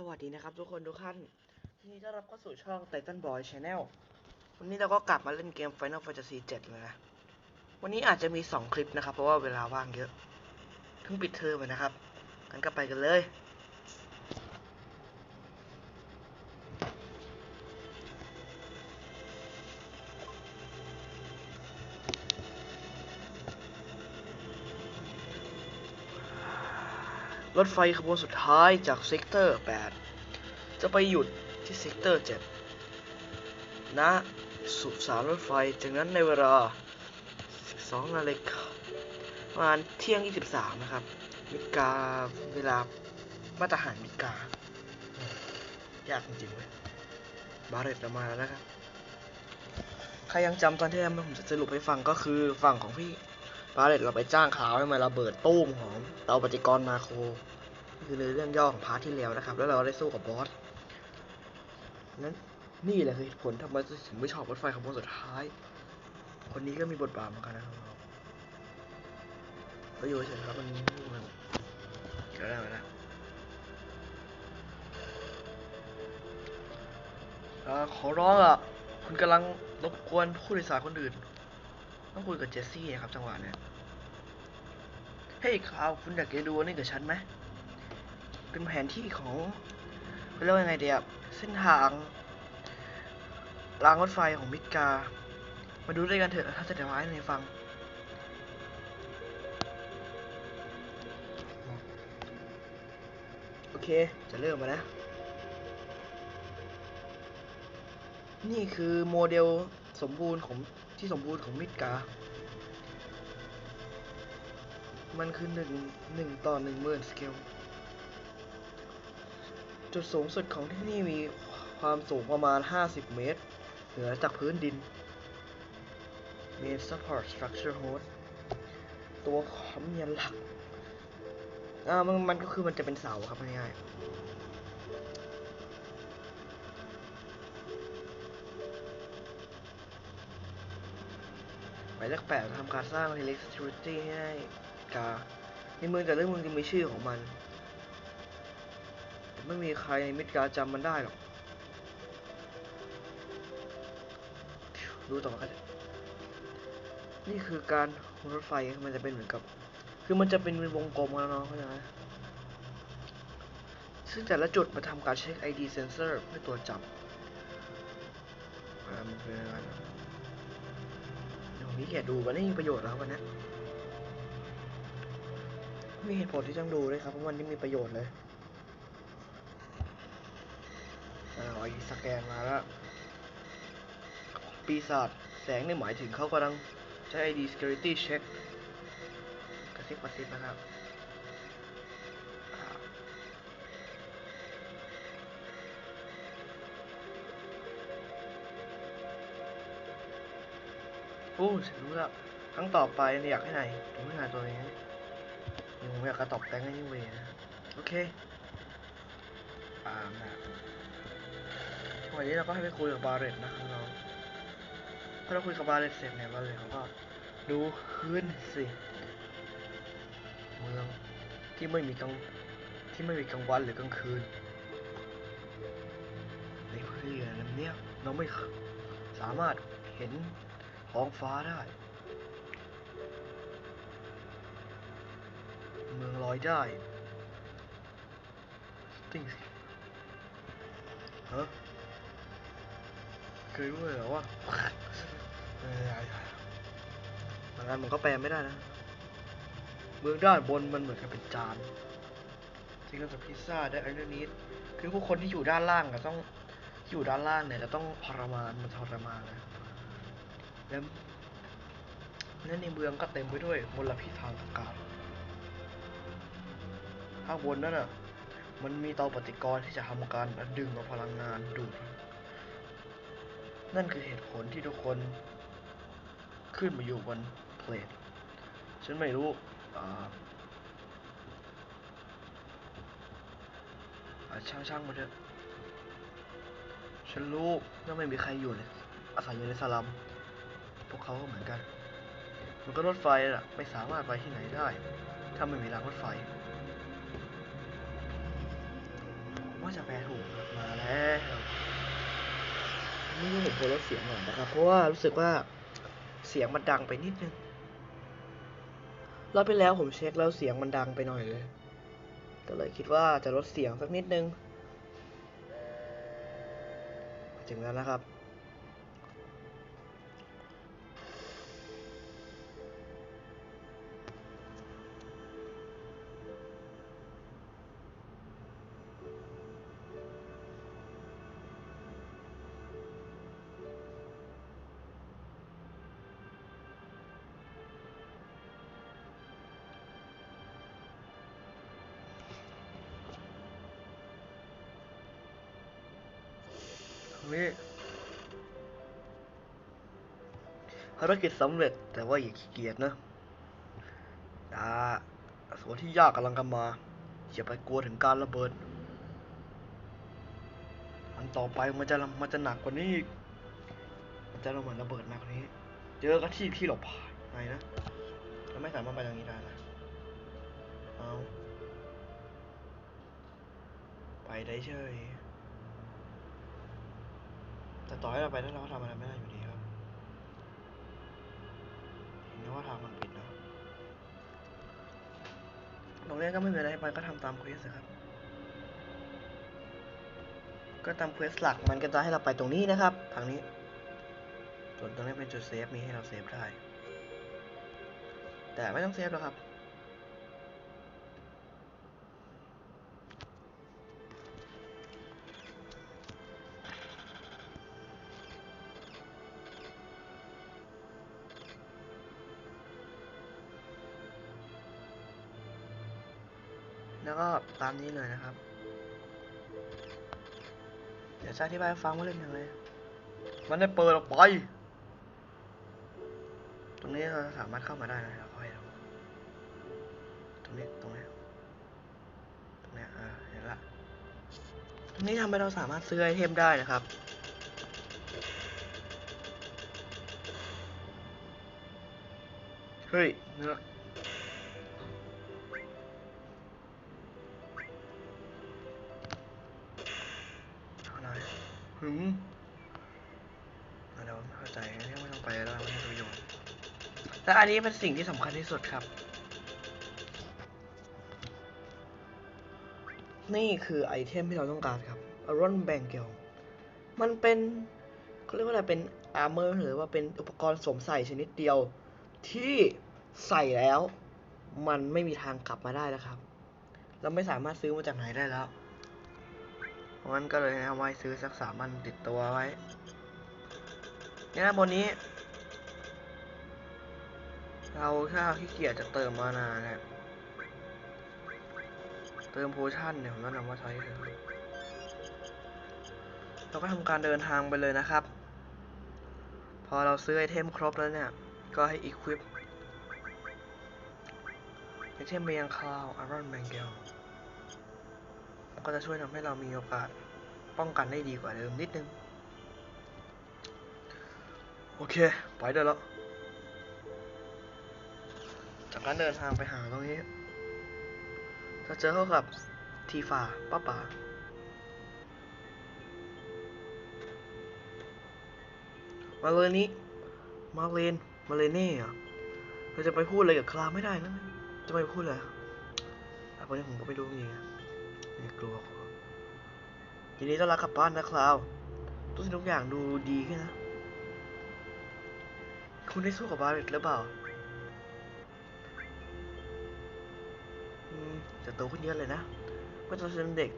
สวัสดีนะครับทุกคนทุกท่านยินดีต้อนรับเข้าสู่ช่อง Titan Boy Channel วันนี้เราก็กลับมาเล่นเกม Final Fantasy 7เลยนะ วันนี้อาจจะมี 2 คลิปนะครับ เพราะว่าเวลาว่างเยอะเพิ่งปิดเทอมนะครับกันก็ไปกันเลย รถไฟขบวนสุดท้ายจากเซกเตอร์ 8 จะไปหยุดที่เซกเตอร์ 7 ณ สุสานรถไฟ จากนั้นในเวลา 12 นาฬิกาประมาณเที่ยง 23 นะครับ มิกาเวลามาตรฐานมิกายากจริงๆเลยบาเรตเรามาแล้วนะครับ ใครยังจำตอนที่แล้วผมจะสรุปให้ฟังก็คือฝั่งของพี่ บาเลตเราไปจ้างเขาให้มาระเบิดตู้มของเตาปฏิกรมาโครคือในเรื่องย่อของพาร์ทที่แล้วนะครับ แล้วเราได้สู้กับบอสนั้นนี่แหละคือเหตุผลทำไมถึงไม่ชอบรถไฟขบวนสุดท้าย คนนี้ก็มีบทบาทเหมือนกันนะครับก็อยู่เฉยครับมันมันเดี๋ยวได้ไหมนะเขอร้องอะ คุณกำลังรบกวนผู้โดยสารคนอื่น ต้องคุยกับเจสซี่ครับจังหวะเนี้ยเฮ้ยคราวคุณอยากจะดูนี่กับฉันไหมเป็นแผนที่ของเรียกว่ายังไงเดียบเส้นทางรางรถไฟของมิดกา มาดูด้วยกันเถอะถ้าจะเดี๋ยวให้ฟังโอเค จะเริ่มมาแล้วนี่คือโมเดลสมบูรณ์ของ ที่สมบูรณ์ของมิดกา มันคือหนึ่งหนึ่งต่อหนึ่งหมื่นสเกล จุดสูงสุดของที่นี่มีความสูงประมาณ 50 เมตร เหนือจากพื้นดิน Main Support Structure Host ตัวค้ำยันหลัก อ่ามันมันก็คือมันจะเป็นเสาครับง่ายๆายเลขแปดทำการสร้าง electricity ให้กาในเมืองแต่ละเมืองจะมีชื่อของมัน แต่ไม่มีใครในมิดการจำมันได้หรอกดูต่อกันนี่คือการรถไฟมันจะเป็นเหมือนกับ คือมันจะเป็นวงกลมแล้วเนาะเข้าใจไหมซึ่งแต่ละจุดมาทำการเช็ค ID sensor เพื่อตรวจจับอ่ามันเป็นอะไร นี่แกดูมันไม่มีประโยชน์แล้ววันนี้มีเหตุผลที่ต้องดูด้วยครับเพราะมันนี่มีประโยชน์เลยอ่าไอ้สแกนมาแล้วปีศาจแสงนี่หมายถึงเขากำลังใช้ ID security check กระซิบกระซิบนะครับ โอ้ฉันรู้แล้วครั้งต่อไปเนี่ยอยากให้ไหนผมไม่หาตัวเองนะเดี๋ยวผมอยากกระตอบแตงให้ยิ่งเวนะ โอเคอ่านะวันนี้เราก็ให้ไปคุยกับบาเรตนะครับเราพอเราคุยกับบาเรตเสร็จเนี่ยบาเรตเขาก็ดูขึ้นสิเมืองที่ไม่มีกลางที่ไม่มีกลางวันหรือกลางคืนในเพื่อนนั้นเนี่ยเราไม่สามารถเห็น ท้องฟ้าได้ เมืองลอยได้ติงสิฮะเคยรู้เลยเหรอว่าเออบางอันมันก็แปลไม่ได้นะ เมืองด้านบนมันเหมือนกับเป็นจานที่ก็กับพิซซ่าได้อันนี้ คือผู้คนที่อยู่ด้านล่างก็ต้องที่อยู่ด้านล่างเนี่ยจะต้องทรมานมันทรมานนะ แล้วและในเมืองก็เต็มไปด้วยมลพิษทางอากาศข้างบนนั่นน่ะ มันมีเตาปฏิกรณ์ที่จะทำการดึงเอาพลังงานดูด นั่นคือเหตุผลที่ทุกคนขึ้นมาอยู่บนเพลทฉันไม่รู้อ่าช่างช่างมาเถอะฉันรู้ว่าไม่มีใครอยู่เลยอาศัยอยู่ในสลัม วกเขาก็เหมือนกัน มันก็รถไฟน่ะ ไม่สามารถไปที่ไหนได้ ถ้าไม่มีรางรถไฟมว่าจะแปลถูกมาแล้วนี่ผมโทรลดเสียงหน่อยนะครับ เพราะว่ารู้สึกว่าเสียงมันดังไปนิดนึงรอบไปแล้วผมเช็คแล้วเสียงมันดังไปหน่อยเลย ก็เลยคิดว่าจะลดเสียงสักนิดนึง ถึงแล้วนะครับ นี้ภารกิจสำเร็จแต่ว่าอย่าขี้เกียจนะอ่าส่วนที่ยากกำลังกำมาอย่าไปกลัวถึงการระเบิด มันต่อไปมันจะมันจะหนักกว่านี้อีกมันจะระเบิดระเบิดหนักกว่านี้ เจอกันที่ที่หลบภัยนะเราไม่สามารถไปทางนี้ได้นะเอาไปได้เฉย แต่ต่อให้เราไปแล้วเราก็ทำอะไรไม่ได้อยู่ดีครับเห็นว่าทางมันปิดนะตรงนี้ก็ไม่มีอะไรให้ไปก็ทำตามเควสครับ ก็ตามเควสหลักมันก็จะให้เราไปตรงนี้นะครับ ทางนี้ ส่วนตรงนี้เป็นจุดเซฟมีให้เราเซฟได้ แต่ไม่ต้องเซฟหรอกครับามนี้เลยนะครับ เดี๋ยวจะอธิบายฟังว่าเล่นยังไง มันได้เปิดออกไป ตรงนี้เราสามารถเข้ามาได้นะครับค่อยตรงนี้ ตรงนี้ ตรงนี้ อ่า เห็นละ ตรงนี้ทำให้เราสามารถซื้อไอเทมได้นะครับเฮ้ยนื้อ หึงอะเดี๋ยวไม่เข้าใจไม่ต้องไปแล้วไม่มีประโยชน์และอันนี้เป็นสิ่งที่สำคัญที่สุดครับ นี่คือไอเทมที่เราต้องการครับ Aron b a n g e l มันเป็นเขาเรียกว่าอะไรเป็น armor หรือว่าเป็นอุปกรณ์สวมใส่ชนิดเดียว ที่ใส่แล้ว มันไม่มีทางกลับมาได้แล้วครับ เราไม่สามารถซื้อมาจากไหนได้แล้ว ราะงั้นก็เลยเอาไว้ซื้อสักสามอันติดตัวไว้เนี่ยนะบนนี้ เราถ้าขี้เกียจจะเติมมานาเนี่ยเติมโพชั่นเนี่ยผมแนะนำว่าใช้เถอะเราก็ทำการเดินทางไปเลยนะครับ พอเราซื้อไอเทมครบแล้วเนี่ย ก็ให้ equip ไอเทมเบียงคลาวอารอนแมงเกล ก็จะช่วยทำให้เรามีโอกาสป้องกันได้ดีกว่าเดิมนิดนึง โอเค ไปได้แล้ว จากนั้นเดินทางไปหาตรงนี้ จะเจอเข้ากับทีฟาป้าป่ามาเลยนี้ มาเลน มาเลเน่อะเราจะไปพูดอะไรกับคลาไม่ได้นะ จะไปพูดอะไรอะวันนี้ผมก็ไม่รู้จริงๆอะ ไม่กลัวครับทีนี้ต้อนรับกลับบ้านนะคราวทุกสิ่งทุกอย่างดูดีขึ้นนะ คุณได้สู้กับบาเรตหรือเปล่าจะโตขึ้นเยอะเลยนะเมื่อตอนฉันเด็ก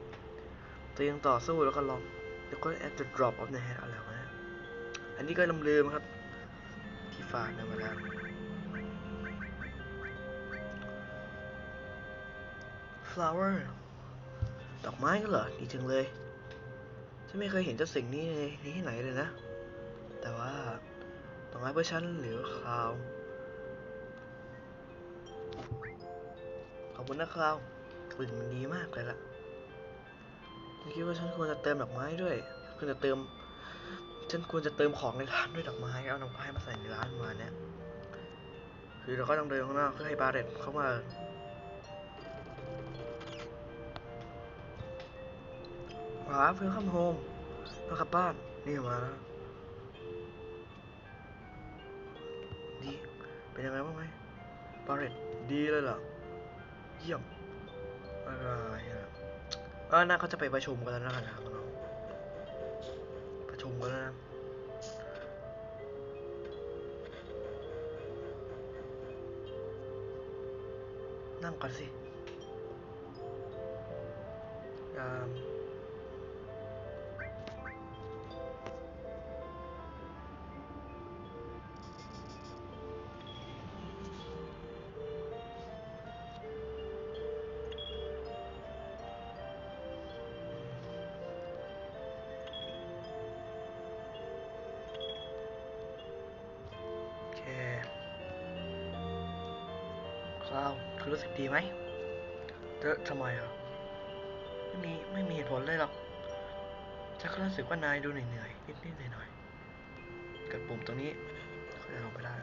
ตัวยังต่อสู้แล้วก็ลองแล้วก็ at the drop of the hat อะไรวะนี่ยอันนี้ก็ลำลืมครับ ที่ฝากนะมาแล้ว flower ดอกไม้ก็เหรอ ดีจังเลย ฉันไม่เคยเห็นเจ้าสิ่งนี้ในที่ไหนเลยนะ แต่ว่าดอกไม้เพื่อฉันหรือคราว ขอบคุณนะคราวกลิ่นมันดีมากเลยล่ะฉันคิดว่าฉันควรจะเติมดอกไม้ด้วยควรจะเติม ฉันควรจะเติมของในร้านด้วยดอกไม้ เอาดอกไม้มาใส่ในร้านมาเนี่ย คือเราก็ต้องเดินข้างหน้าเพื่อให้บาเรตเข้ามา หาเพื่อข้ามโฮมมากับบ้าน นี่มาแล้วดีเป็นยังไงบ้างไหมบาเรตดีเลยเหรอ เยี่ยมอะไรอะเออน่าเขาจะไปประชุมกันแล้วนะครับน้องประชุมกันแล้วนะนั่งก่อนสิยา ดีไหมเธอทำไมอะไม่มีไม่มีเหตุผลเลยหรอกฉันก็รู้สึกว่านายดูเหนื่อยๆนิดๆหน่อยๆกดปุ่มตรงนี้ก็จะลงไปได้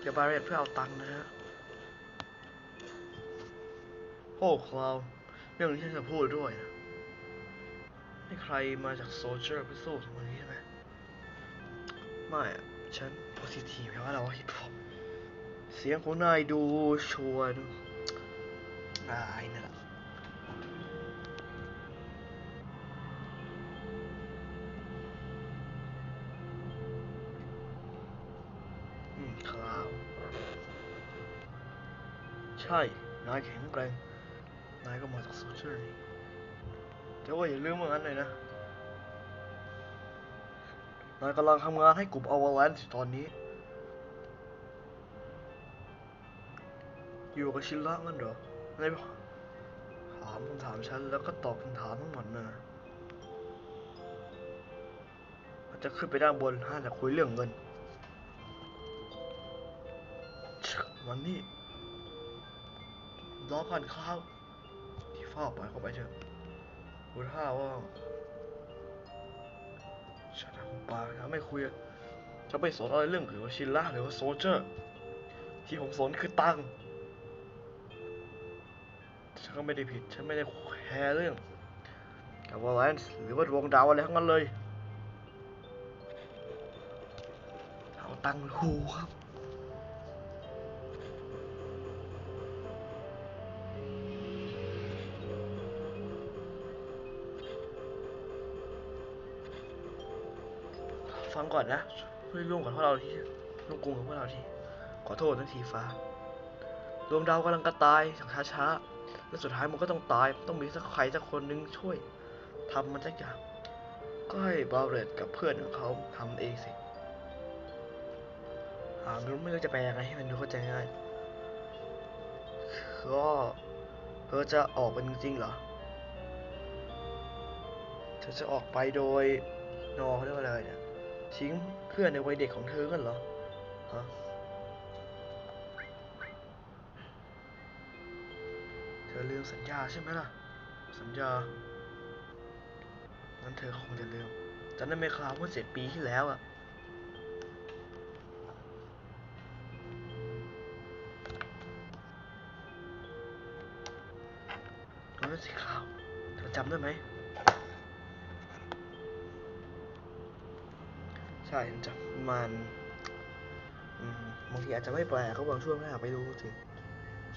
เดี๋ยวบาเรตเพื่อเอาตังค์นะฮะโอ้คลาวเรื่องนี้ฉันจะพูดด้วยนะให้ใครมาจากโซเจอร์เพื่อสู้กับมันนี้ใช่ไหมไม่อะฉันโพสิทีฟแปลว่าเราฮิตพอป เสียงของนายดูชวร์ดูนายนั่นแหละอืมคลาว ใช่ นายแข็งแกร่ง นายก็มาจากโซเชียลนี่แต่ว่าอย่าลืมว่างั้นเลยนะ นายกำลังทำงานให้กลุ่มอวาแลนซ์ตอนนี้ อยู่กับชินละงั้นเหรอนถามคำถามฉันแล้วก็ตอบคำถามทั้งหมดนะอาจจะขึ้นไปด้านบนห้าจะคุยเรื่องเงินวันนี้รอก่อนข้าวที่ฝ้าปล่อยเข้าไปเถอะดูท่าว่าฉันทำปากนะไม่คุยจะไม่สนอะไรเรื่องเกี่ยวกับชินล่าหรือว่าโซเจอร์ ที่ผมสนคือตังค์ ฉันก็ไม่ได้ผิด ฉันไม่ได้แคร์เรื่องกับวอลเลนส์หรือว่าดวงดาวอะไรทั้งนั้นเลย เอาตังค์หูครับฟังก่อนนะช่วยร่วมกับพวกเราที่ร่วมกลุ่มกับพวกเราที่ขอโทษนะทีฟ้า ดวงดาวกำลังกระตายอย่างช้าๆ และสุดท้ายมันก็ต้องตาย ต้องมีสักใครสักคนหนึงช่วยทำมันสักอย่าง ก็ให้บาเรตกับเพื่อนของเขาทำเองสิอ่าไม่รู้ไม่รู้จะแปลยังไงให้มันดูเข้าใจง่าย ก็เธอจะออกเป็นจริงๆเหรอ เธอจะออกไปโดยนอเขาเรียกว่าอะไรเนี่ย ทิ้งเพื่อนในวัยเด็กของเธอกันเหรอ ฮะ ลืมสัญญาใช่ไหมล่ะ สัญญางั้นเธอคงจะลืมจำได้ไหมครับเมื่อเจ็ดปีที่แล้วอะนั่นสิครับเธอจำได้ไหม ใช่จะมันบางทีอาจจะไม่แปลก็บางช่วงถ้าหากไปดูถึง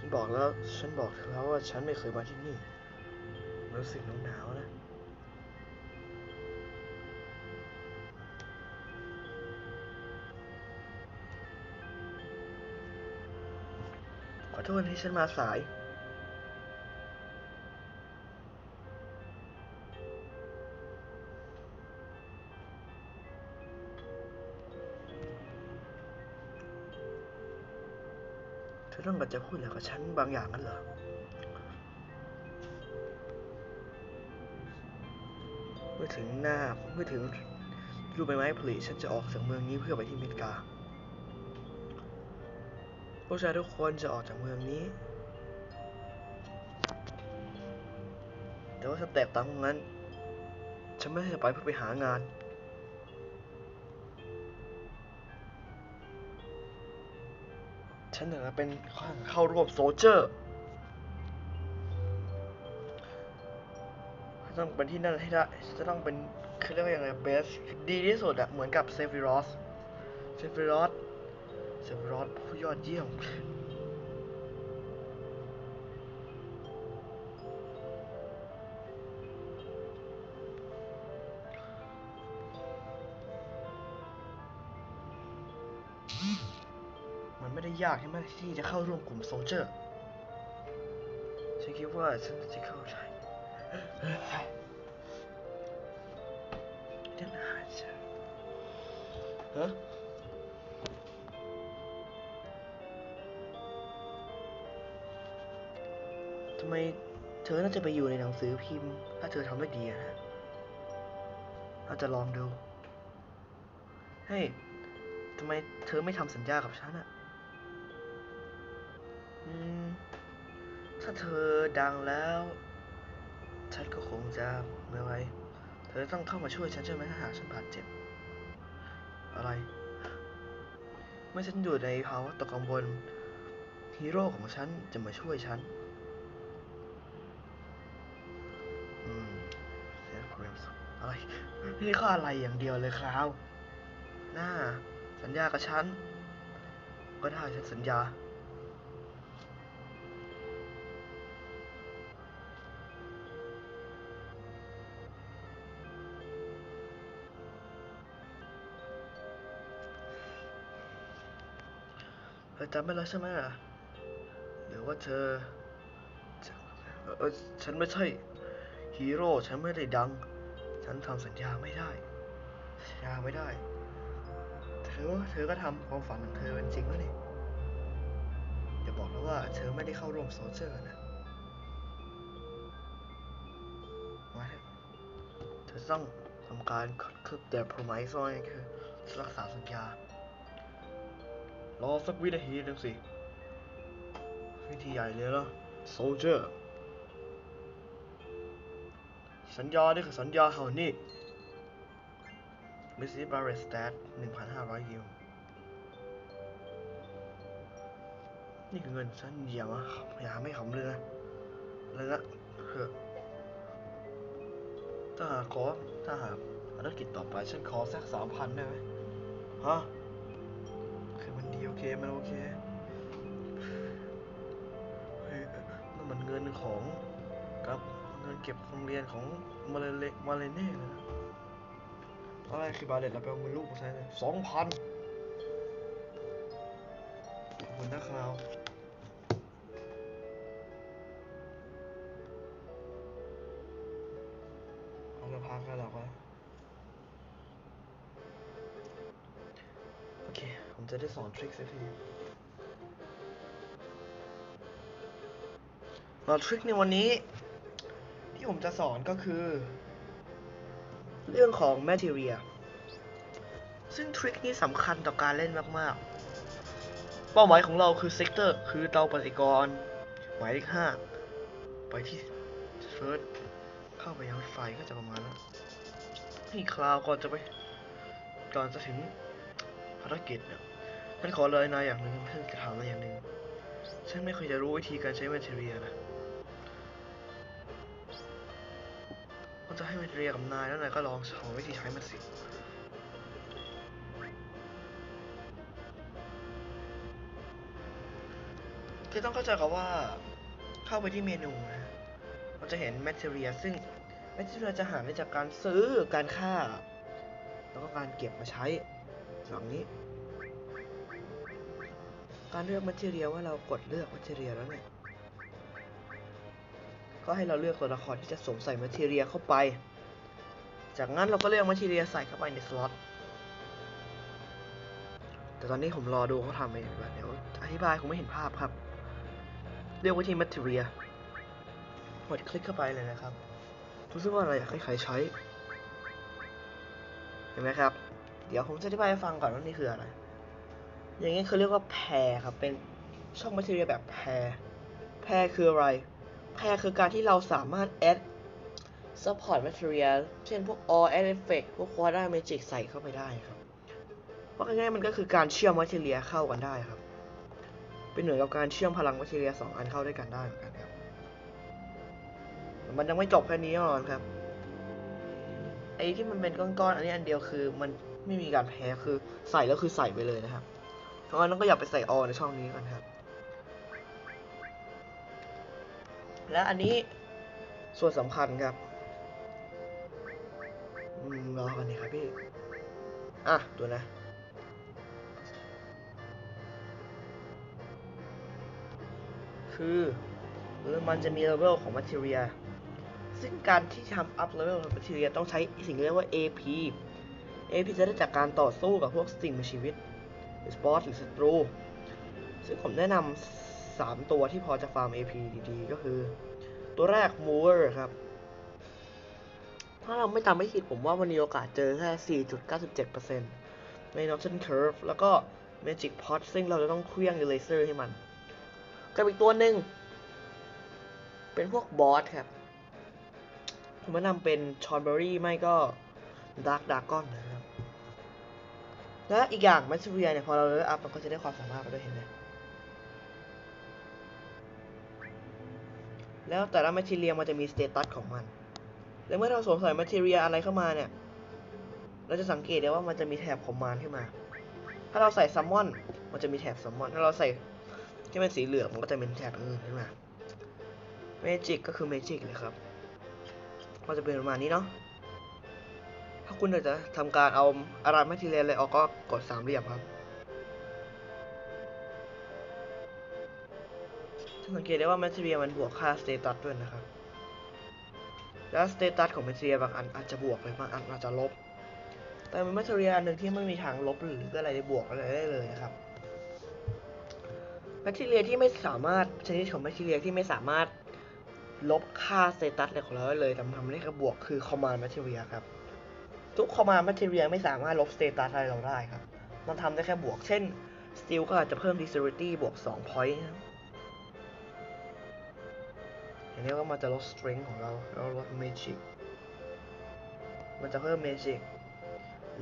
ฉันบอกแล้ว ฉันบอกเธอแล้วว่าฉันไม่เคยมาที่นี่ รู้สึกหนาวๆนะ ขอโทษที่ฉันมาสาย ต้องการจะพูดอะไรกับฉันบางอย่างนั้นเหรอเมื่อถึงหน้าเมื่อถึงรูปใบไม้ผลิฉันจะออกจากเมืองนี้เพื่อไปที่เมกาพวกชายทุกคนจะออกจากเมืองนี้ แต่ว่าสเต็ปตามพวกนั้น ฉันไม่ได้จะไปเพื่อไปหางาน ฉันอเป็นเข้าร่วมโซเจอร์ต้องเป็นที่นั่นให้ได้จะต้องเป็นคือเรียกว่อย่างไรเบสดีที่สุดอะเหมือนกับเซฟิรอสเซฟิรอสเซฟิรอสผู้ยอดเยี่ยม ยากใช่ไหมที่จะเข้าร่วมกลุ่มโซลเจอร์ฉันคิดว่าฉันจะเข้าได้เดี๋ยวนะจ๊ะฮะทำไมเธอน่าจะไปอยู่ในหนังสือพิมพ์ ถ้าเธอทำได้ดีอะนะ เราจะลองดู เฮ้ยทำไมเธอไม่ทำสัญญากับฉันอะอืม ถ้าเธอดังแล้ว ฉันก็คงจะไม่ไหวเธอต้องเข้ามาช่วยฉันใช่ไหมถ้าหากฉันบาดเจ็บ อะไร เมื่อฉันอยู่ในภาวะตกกังวลฮีโร่ของฉันจะมาช่วยฉัน อืมเสียเกรมส์อะไร นี่ก็อะไรอย่างเดียวเลยครับ หน้า สัญญากับฉัน ก็ได้ฉันสัญญา อจำไม่แล้วใช่ไหมล่ะหรือว่าเธอเออฉันไม่ใช่ฮีโร่ฉันไม่ได้ดัง ฉันทำสัญญาไม่ได้ สัญญาไม่ได้ เธอเธอก็ทำความฝันของเธอเป็นจริงแล้วนี่อย่าบอกนะว่าเธอไม่ได้เข้าร่วมโซเจอร์นะมาเถอะเธอต้องทำการคือแต่ promise ว่าไงคือรักษาสัญญา รอสักวินาทีหนึ่งสิ วิธีใหญ่เลยนะโซเจอร์สัญญานี่คือสัญญาเท่านี้มิสซิบาร์เรสแตทหนึ่งพันห้าร้อยยิวนี่คือเงินฉันอย่ามาอย่าไม่ขำเลยนะแล้วนะเถอะถ้าหากขอถ้าหากภารกิจต่อไปฉันขอสักสามพันได้ไหมฮะ มันโอเคเฮ้ยนั่นมันเงินของกับเงินเก็บโรงเรียนของมาเลเลมาเลเน่เลยนะอะไรคือบาเลตเราไปเอาเงินลูกมาใช้เลยสองพันขอบคุณนะครับ จะได้สอนทริคสักทีเราทริคในวันนี้ ที่ผมจะสอนก็คือ เรื่องของ material ซึ่งทริคนี้สำคัญต่อการเล่นมาก ๆ เป้าหมายของเราคือเซกเตอร์คือเตาปฏิกรณ์หมายเลขห้าไปที่เฟิร์สเข้าไปยังไฟก็จะประมาณนั้นนี่คราวก่อนจะไป ก่อนจะถึงภารกิจเนี่ย ฉันขอเลยนายอย่างหนึ่งเพื่อนจะถามนายอย่างหนึ่งฉันไม่เคยจะรู้วิธีการใช้ material นะมันจะให้ material กับนายแล้วนายก็ลองสอนวิธีใช้มันสิคือต้องเข้าใจกับว่าเข้าไปที่เมนูนะเราจะเห็น material ซึ่ง material จะหาได้จากการซื้อการฆ่า แล้วก็การเก็บมาใช้หลังนี้ การเลือก material ว่าเรากดเลือก material แล้วเนี่ย ก็ให้เราเลือกตัวละครที่จะสวมใส่ material เข้าไป จากนั้นเราก็เลือก material ใส่เข้าไปในสล็อต แต่ตอนนี้ผมรอดูเขาทำเองดีกว่าเดี๋ยวอธิบายคงไม่เห็นภาพครับ เรียกว่าที่ material กดคลิกเข้าไปเลยนะครับรู้สึกว่าเราอยากให้ใครใช้ เห็นไหมครับ เดี๋ยวผมจะอธิบายให้ฟังก่อนว่านี่คืออะไร อย่างนี้เขาเรียกว่าแพรครับเป็นช่อง material แบบแพรแพรคืออะไร แพรคือการที่เราสามารถ add support material เช่นพวก all add effect พวก quadra magic ใส่เข้าไปได้ครับเพราง่ายๆมันก็คือการเชื่อม material เข้ากันได้ครับ เป็นเหมือนกับการเชื่อมพลัง material สองอันเข้าด้วยกันได้เหมือนกันครับ มันยังไม่จบแค่นี้แน่นอนครับ ไอ้ที่มันเป็นก้อนๆ อันนี้อันเดียวคือมันไม่มีการแพ้คือใส่แล้วคือใส่ไปเลยนะครับ เพราะงั้นก็อย่าไปใส่ออในช่องนี้กันครับ และอันนี้ส่วนสำคัญครับอืมรอกันนี่ครับพี่ อะตัวนะ คือมันจะมีเลเวลของ material ซึ่งการที่ทำ up level ของ material ต้องใช้สิ่งเรียกว่า AP AP จะได้จากการต่อสู้กับพวกสิ่งมีชีวิต หรือ sport หรือศัตรู ซึ่งผมแนะนำสามตัวที่พอจะฟาร์ม AP ดีๆ ก็คือ ตัวแรก mover ครับ ถ้าเราไม่ตามไม่ผิดผมว่ามันมีโอกาสเจอแค่ 4.97%ใน Norton Curve แล้วก็ Magic Pot ซึ่งเราจะต้องเคลื่องเลเซอร์ให้มัน กับอีกตัวหนึ่ง เป็นพวกบอสครับ ผมแนะนำเป็นชอนเบอรี่ไม่ก็ดาร์กดากอนนะครับ และอีกอย่างมัชเรียเนี่ยพอเราเลเวลอัพมันก็จะได้ความสามารถมาด้วยเห็นไหมแล้วแต่ละแมทเทียมันจะมีสเตตัสของมัน แล้วเมื่อเราสวมใส่แมทเทียอะไรเข้ามาเนี่ย เราจะสังเกตได้ว่ามันจะมีแถบคอมมานด์ขึ้นมา ถ้าเราใส่ซัมมอน มันจะมีแถบซัมมอน ถ้าเราใส่ที่เป็นสีเหลืองมันก็จะเป็นแถบอื่นขึ้นมาเมจิกก็คือเมจิกเลยครับมันจะเป็นประมาณนี้เนาะ ถ้าคุณอยากจะทำการเอาอารามแมทเทียอะไรออกก็กดสามเหลี่ยมครับสังเกตได้ว่าแมทเทียมันบวกค่าสเตตัสด้วยนะครับ แล้วสเตตัสของแมทเทียบางอันอาจจะบวกเลยบางอันอาจจะลบ แต่เป็นแมทเทียอันหนึ่งที่ไม่มีทางลบหรืออะไรได้บวกอะไรได้เลยนะครับแมทเทียที่ไม่สามารถชนิดของแมทเทียที่ไม่สามารถลบค่าสเตตัสอะไรของเราได้เลยทำทำได้แค่บวกคือ command material ครับ ทุก command material ไม่สามารถลบสเตตัสอะไรเราได้ครับ มันทำได้แค่บวก เช่น steel ก็อาจจะเพิ่ม dexterity บวก2 point นะอย่างนี้ก็มันจะลด strength ของเรา แล้วลด magic มันจะเพิ่ม magic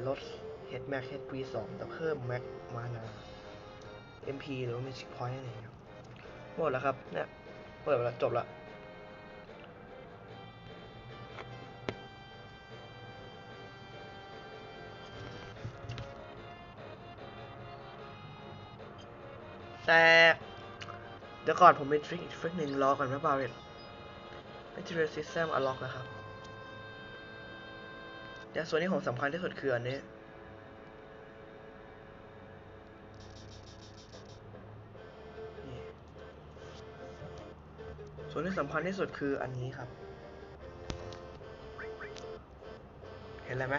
ลด head max head p 2แต่เพิ่ม max mana mp หรือว่า magic point นั่นเองครับ หมดแล้วครับ เนี่ย เปิดแล้วจบแล้ว แต่เดี๋ยวก่อนผมมีทริคอีกทริคหนึ่งรอก่อนนะบาเรต Material System Unlock นะครับ เดี๋ยวส่วนนี้ของสำคัญที่สุดคืออันนี้ส่วนที่สำคัญที่สุดคืออันนี้ครับ เห็นอะไรไหม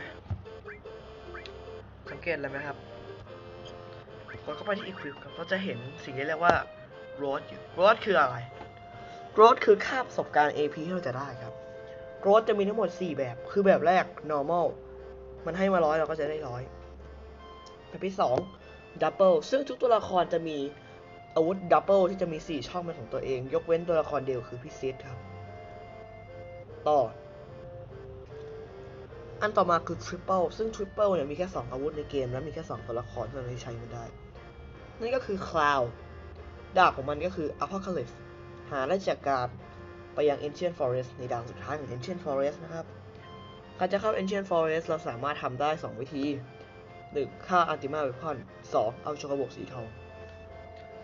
สังเกตอะไรไหมครับ กดเข้าไปที่ Equip ครับเราจะเห็นสิ่งที่เรียกว่า Growth อยู่ Growth คืออะไร Growth คือค่าประสบการณ์ AP ที่เราจะได้ครับ Growth จะมีทั้งหมด 4 แบบ คือแบบแรก Normal มันให้มาร้อยเราก็จะได้ร้อยแบบที่2 Double ซึ่งทุกตัวละครจะมีอาวุธ Double ที่จะมี 4 ช่องเป็นของตัวเอง ยกเว้นตัวละครเดียวคือพี่เซตครับ ต่ออันต่อมาคือ Triple ซึ่ง Triple เนี่ยมีแค่ 2 อาวุธในเกม และมีแค่ 2 ตัวละครเท่านั้นที่ใช้มันได้ นั่นก็คือ Cloud ดาบของมันก็คือ Apocalypse หาได้จากการไปยัง Ancient Forest ในด่านสุดท้ายของ Ancient Forest นะครับการจะเข้า Ancient Forest เราสามารถทำได้ 2 วิธี 1. ค่า Ultima Weapon 2. เอาโชกระบอกสีทอง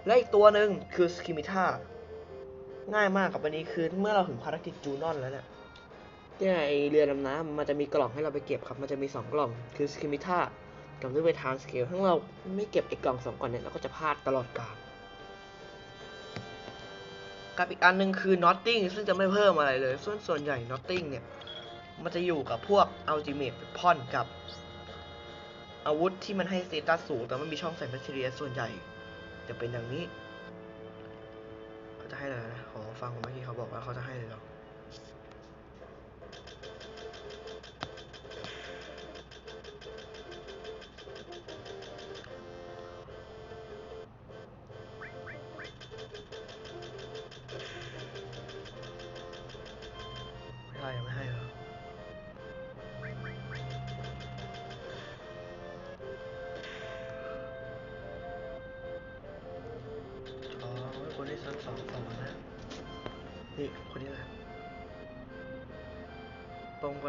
และอีกตัวหนึ่งคือ Skimitar ง่ายมากกับอันนี้คือเมื่อเราถึงภารกิจจูนอนแล้วเนี่ยที่ไอเรือดำน้ำมันจะมีกล่องให้เราไปเก็บครับ มันจะมี 2 กล่อง คือ Skimita ยทานสเกลถ้าเราไม่เก็บไอ้กล่องสองกล่องเนี่ยเราก็จะพลาดตลอดกาลกับอีกอันหนึงคือ Notting ซึ่งจะไม่เพิ่มอะไรเลย ส่วนส่วนใหญ่ Notting เนี่ย มันจะอยู่กับพวก Ultimate Weapon กับ อาวุธที่มันให้สเตตัสสูง แต่ไม่มีช่องใส่ Material ส่วนใหญ่ จะเป็นอย่างนี้ เขาจะให้อะไรนะขอฟังเมื่อกี้เขาบอกว่าเขาจะให้เลยเหรอ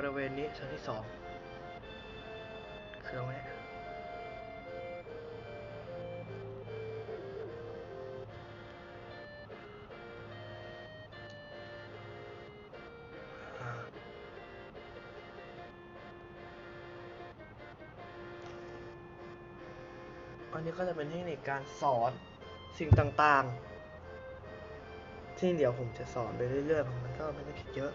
รงบริเวณนี้ชั้นที่สองคือตรงนี้อันนี้ก็จะเป็นเทคนิคการสอนสิ่งต่างๆ ที่เดี๋ยวผมจะสอนไปเรื่อยๆ มันก็ไม่ได้ผิดเยอะ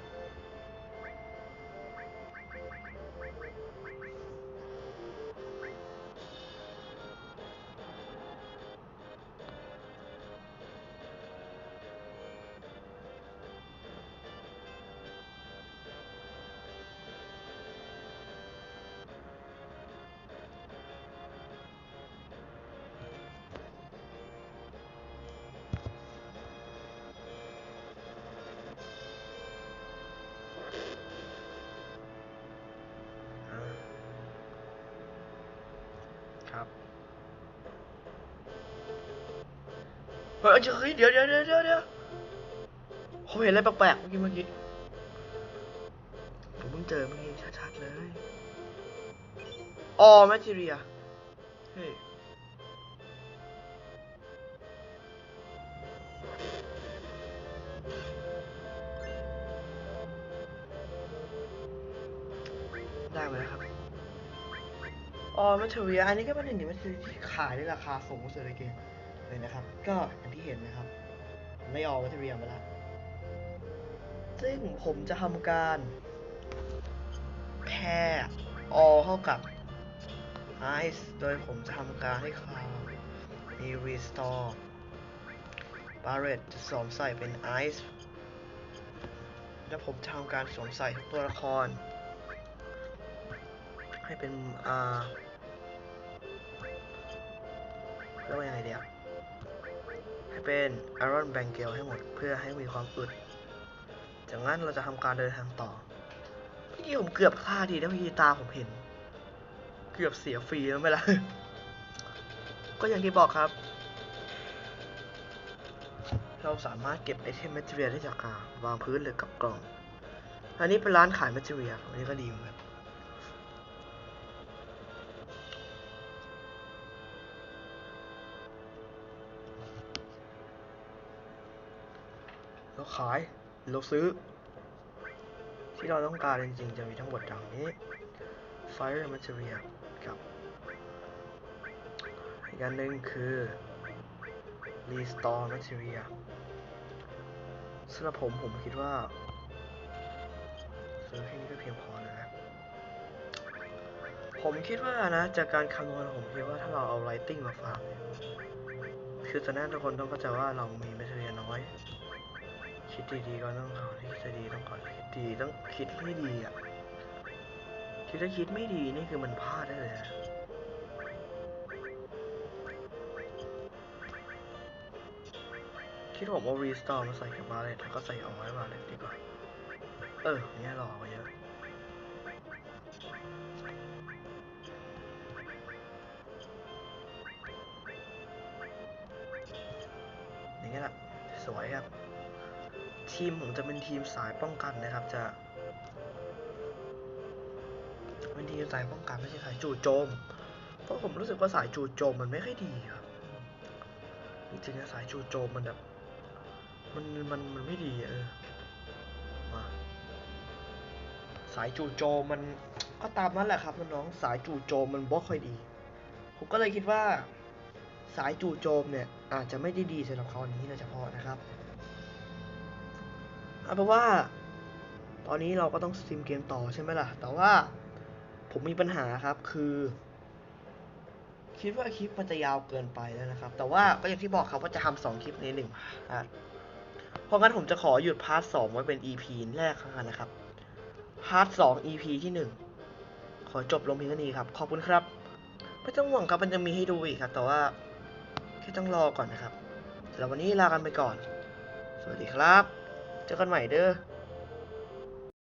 ครับเฮ้ยเฮ้ยเดี๋ยวเดี๋ยวเดี๋ยวเดี๋ยวเดี๋ยวผมเห็นอะไรแปลกๆเมื่อกี้เมื่อกี้ผมเพิ่งเจอเมื่อกี้ชัดๆเลยอ๋อแมทเรียเฮ้ย อ๋อแมทเรียอันนี้ก็เป็นหนึ่งในแมทเรียที่ขายได้ราคาสูงสุดในเกมเลยนะครับ ก็อย่างที่เห็นนะครับผมได้ออกแมทเรียมาแล้วซึ่งผมจะทำการแพร่ออเข้ากับไอซ์โดยผมจะทำการให้คลาวมี restore บาร์เรตจะสวมใส่เป็นไอซ์แล้วผมจะทำการสวมใส่ทุกตัวละคร ให้เป็นอ่า เรียกว่ายังไงเดียวให้เป็นไอรอนแบงเกลให้หมดเพื่อให้มีความอึดจากนั้นเราจะทำการเดินทางต่อเมื่อกี้ผมเกือบพลาดทีนะเมื่อกี้ตาผมเห็น เกือบเสียฟรีแล้วไหมล่ะก็อย่างที่บอกครับ เราสามารถเก็บไอเทมแมทเรียได้จากการวางพื้นหรือกับกล่องอันนี้เป็นร้านขายแมทเรียอันนี้ก็ดีเหมือนกัน เราขาย เราซื้อ ที่เราต้องการจริงๆ จะมีทั้งหมดดังนี้ Fire Material ครับ อีกอันหนึ่งคือ Restore Material สำหรับผมผมคิดว่าซื้อแค่นี้ก็เพียงพอแล้วนะผมคิดว่านะ จากการคำนวณผมคิดว่าถ้าเราเอา Lighting มาฝากเนี่ยคือตอนนั้นทุกคนต้องเข้าใจว่าเรามี Material น้อย คิดดีๆก็ต้องก่อนคิดจะดีต้องก่อนคิดดีต้องคิดไม่ดีอะคิดถ้าคิดไม่ดีนี่คือมันพลาดได้เลยนะคิดผมเอารีสตอร์มาใส่กับบาเลตแล้วก็ใส่เอาไว้บาเลตดีกว่า เออเนี่ยหล่อกว่าเยอะอย่างเงี้ยแหละสวยครับ ทีมผมจะเป็นทีมสายป้องกันนะครับ จะเป็นทีมสายป้องกันไม่ใช่สายจู่โจม เพราะผมรู้สึกว่าสายจู่โจมมันไม่ค่อยดีครับจริงๆนะสายจู่โจมมันแบบมันมันมันไม่ดีอะเออมาสายจู่โจมมันก็ตามนั้นแหละครับน้องสายจู่โจมมันบ่ค่อยดี ผมก็เลยคิดว่า สายจู่โจมเนี่ยอาจจะไม่ได้ดีสำหรับเขาอันนี้โดยเฉพาะนะครับ เอาเป็นว่า ตอนนี้เราก็ต้องสตรีมเกมต่อใช่ไหมล่ะ แต่ว่าผมมีปัญหาครับคือ คิดว่าคลิปมันจะยาวเกินไปแล้วนะครับ แต่ว่าก็อย่างที่บอกครับว่าจะทำสองคลิปในหนึ่งพาร์ทเพราะงั้นผมจะขอหยุดพาร์ทสองไว้เป็น EP แรกแล้วกันนะครับพาร์ทสอง EP ที่หนึ่งขอจบลงเพียงเท่านี้ครับ ขอบคุณครับไม่ต้องห่วงครับมันจะมีให้ดูอีกครับ แต่ว่าแค่ต้องรอก่อนนะครับสำหรับวันนี้ลากันไปก่อน สวัสดีครับ เจอกันใหม่เด้อ